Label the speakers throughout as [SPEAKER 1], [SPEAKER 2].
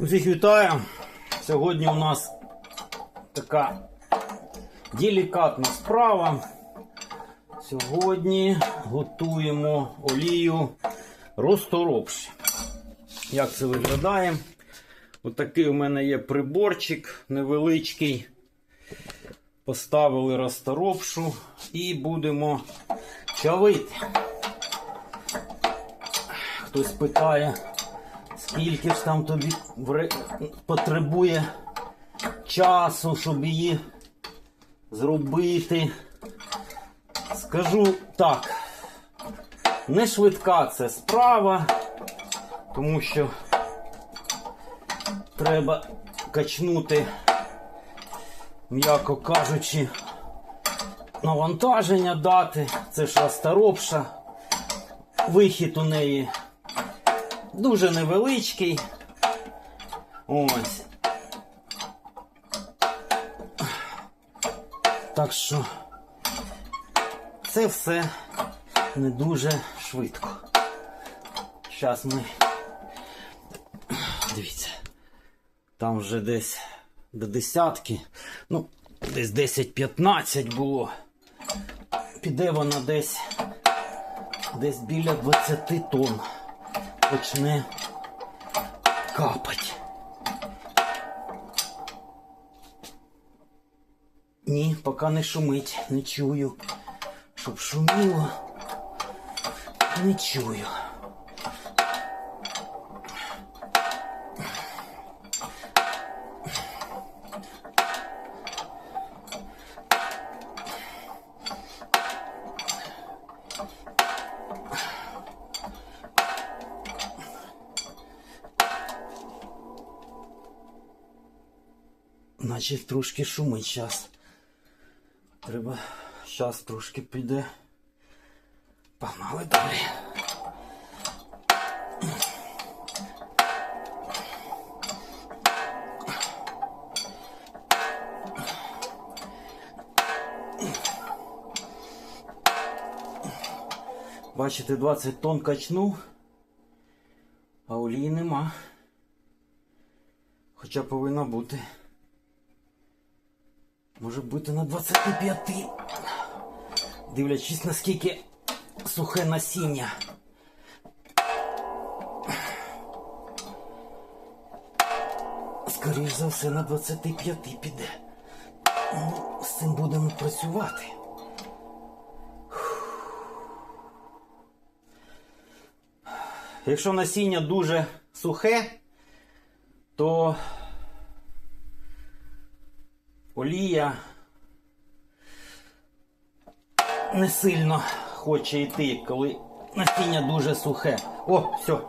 [SPEAKER 1] Усіх вітаю. Сьогодні у нас така делікатна справа. Сьогодні готуємо олію розторопші. Як це виглядає? Отакий у мене є приборчик невеличкий. Поставили розторопшу і будемо чавити. Хтось питає, скільки ж там тобі потребує часу, щоб її зробити. Скажу так, не швидка це справа, тому що треба качнути, м'яко кажучи, навантаження дати. Це ж розторопша. Вихід у неї дуже невеличкий. Ось. Так що це все не дуже швидко. Зараз ми. Дивіться. Там вже десь до десятки. Ну, десь 10-15 було. Піде вона десь десь біля 20 тонн. Почне капать. Ні, поки не шумить, не чую. Щоб шуміло, не чую. Наче трошки шумить зараз. Треба зараз трошки піде. Погнали далі. Бачите, 20 тонн качнув, а олії нема. Хоча повинна бути. Може бути на 25. Дивлячись, наскільки сухе насіння. Скоріше за все на 25 піде. Ну, з цим будемо працювати. Якщо насіння дуже сухе, то олія не сильно хоче йти, коли насіння дуже сухе. О, все.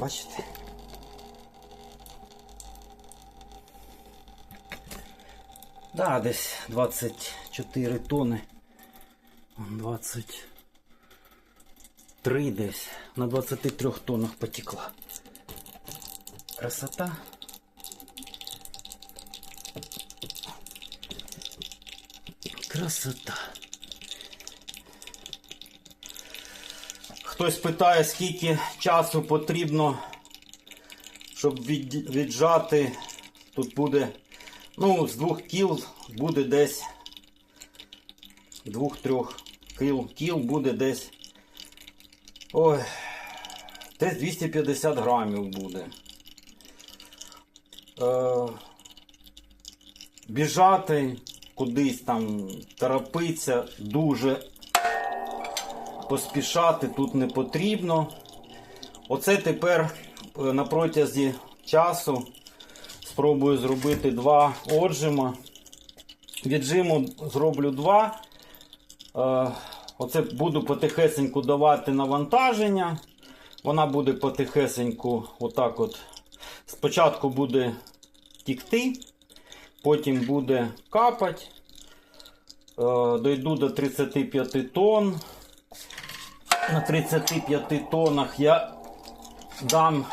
[SPEAKER 1] Бачите? Да, десь 24 тони. 23 десь. На 23 тоннах потекла. Красота. Красота. Хтось питає, скільки часу потрібно, щоб від, віджати. Тут буде, ну, з двох кіл буде десь двох-трьох кіл, кіл буде десь. Ой, десь 250 грамів буде. Е, біжати кудись там торопитися, дуже поспішати тут не потрібно. Оце тепер е, на протязі часу спробую зробити два отжима. Віджиму зроблю два. Е, Оце буду потихесеньку давати навантаження. Вона буде потихесеньку, отак от. Спочатку буде тікти, потім буде капати. Е, Дойду до 35 тонн. На 35 тоннах я дам.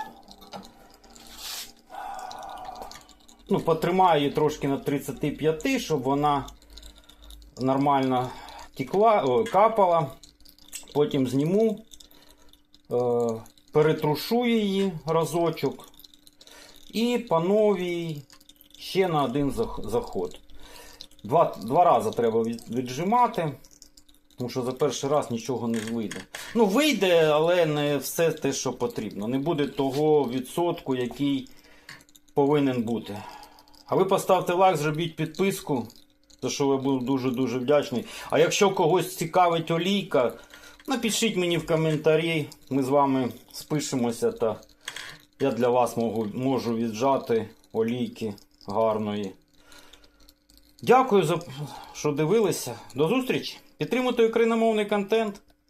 [SPEAKER 1] Ну, потримаю її трошки на 35, щоб вона нормально текла, капала. Потім зніму. Е, перетрушу її разочок. І по новій ще на один заход. Два, два рази треба віджимати, тому що за перший раз нічого не вийде. Ну, вийде, але не все те, що потрібно. Не буде того відсотку, який повинен бути. А ви поставте лайк, зробіть підписку, за що я буду дуже-дуже вдячний. А якщо когось цікавить олійка, напишіть мені в коментарі, ми з вами спишемося та я для вас можу, можу віджати олійки гарної. Дякую за що дивилися. До зустрічі! Підтримуйте україномовний контент.